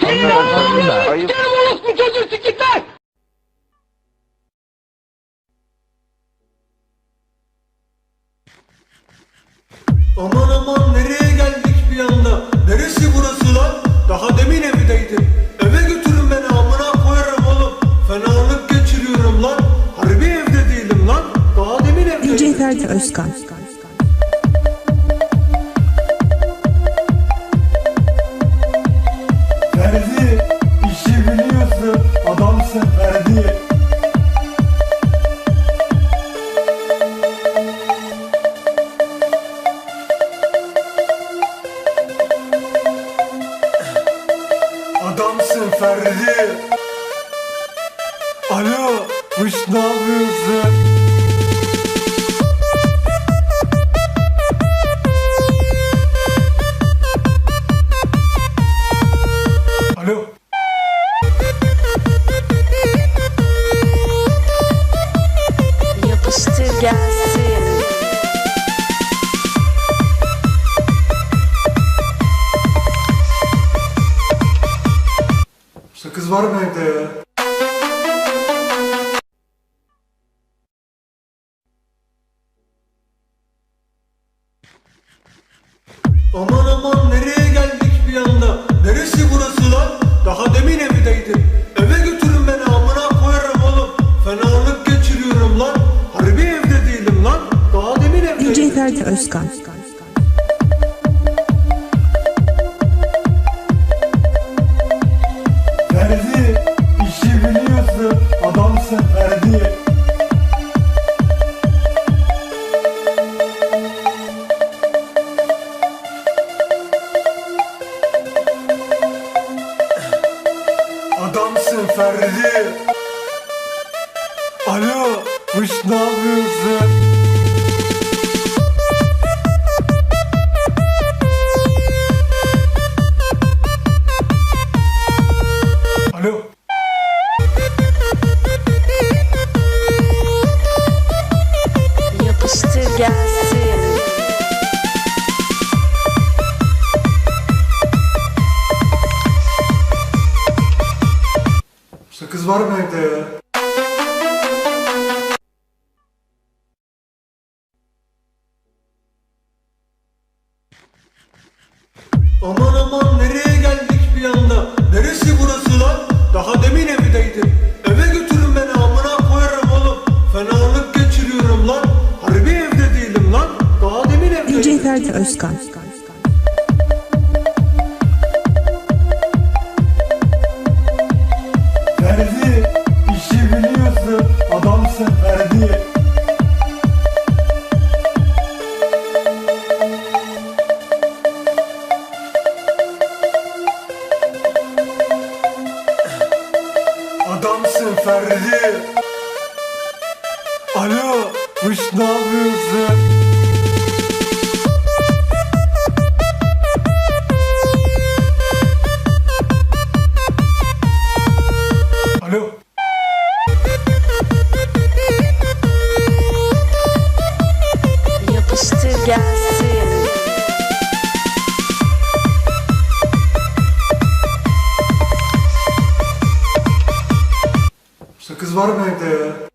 Senin ağzını Ayıp. sikerim orospu çocuğu sikikler! Aman aman nereye geldik bir anda? Neresi burası lan? Daha demin evdeydim. Eve götürün beni amına koyarım oğlum. Fenalık geçiriyorum lan. Harbi evde değilim lan. Daha demin evdeydim. DJ Ferdi Özkan Ferdi. Alo, kuş ne yapıyorsun? Alo. Yapıştır gelsin. Var mı evde ya? Aman aman nereye geldik bir anda? Neresi burası lan? Daha demin evdeydim. Eve götürün beni amına koyarım oğlum. Fenalık geçiriyorum lan. Harbi evde değilim lan. Daha demin evdeydim. DJ Ferdi Özkan Adamsın Ferdi. Alo, kuş ne yapıyorsun? Alo. Yapıştır gelsin. Sakız var mı evde ya? Aman aman nereye geldik bir anda? Neresi burası lan? Daha demin evdeydim. Eve götürün beni amına koyarım oğlum. Fenalık geçiriyorum lan. Harbi evde değilim lan. Daha demin evdeydim. DJ Ferdi Özkan Ferdi. Alo, kuş ne yapıyorsun? Alo. Yapıştır gelsin. Sakız var mı evde ya?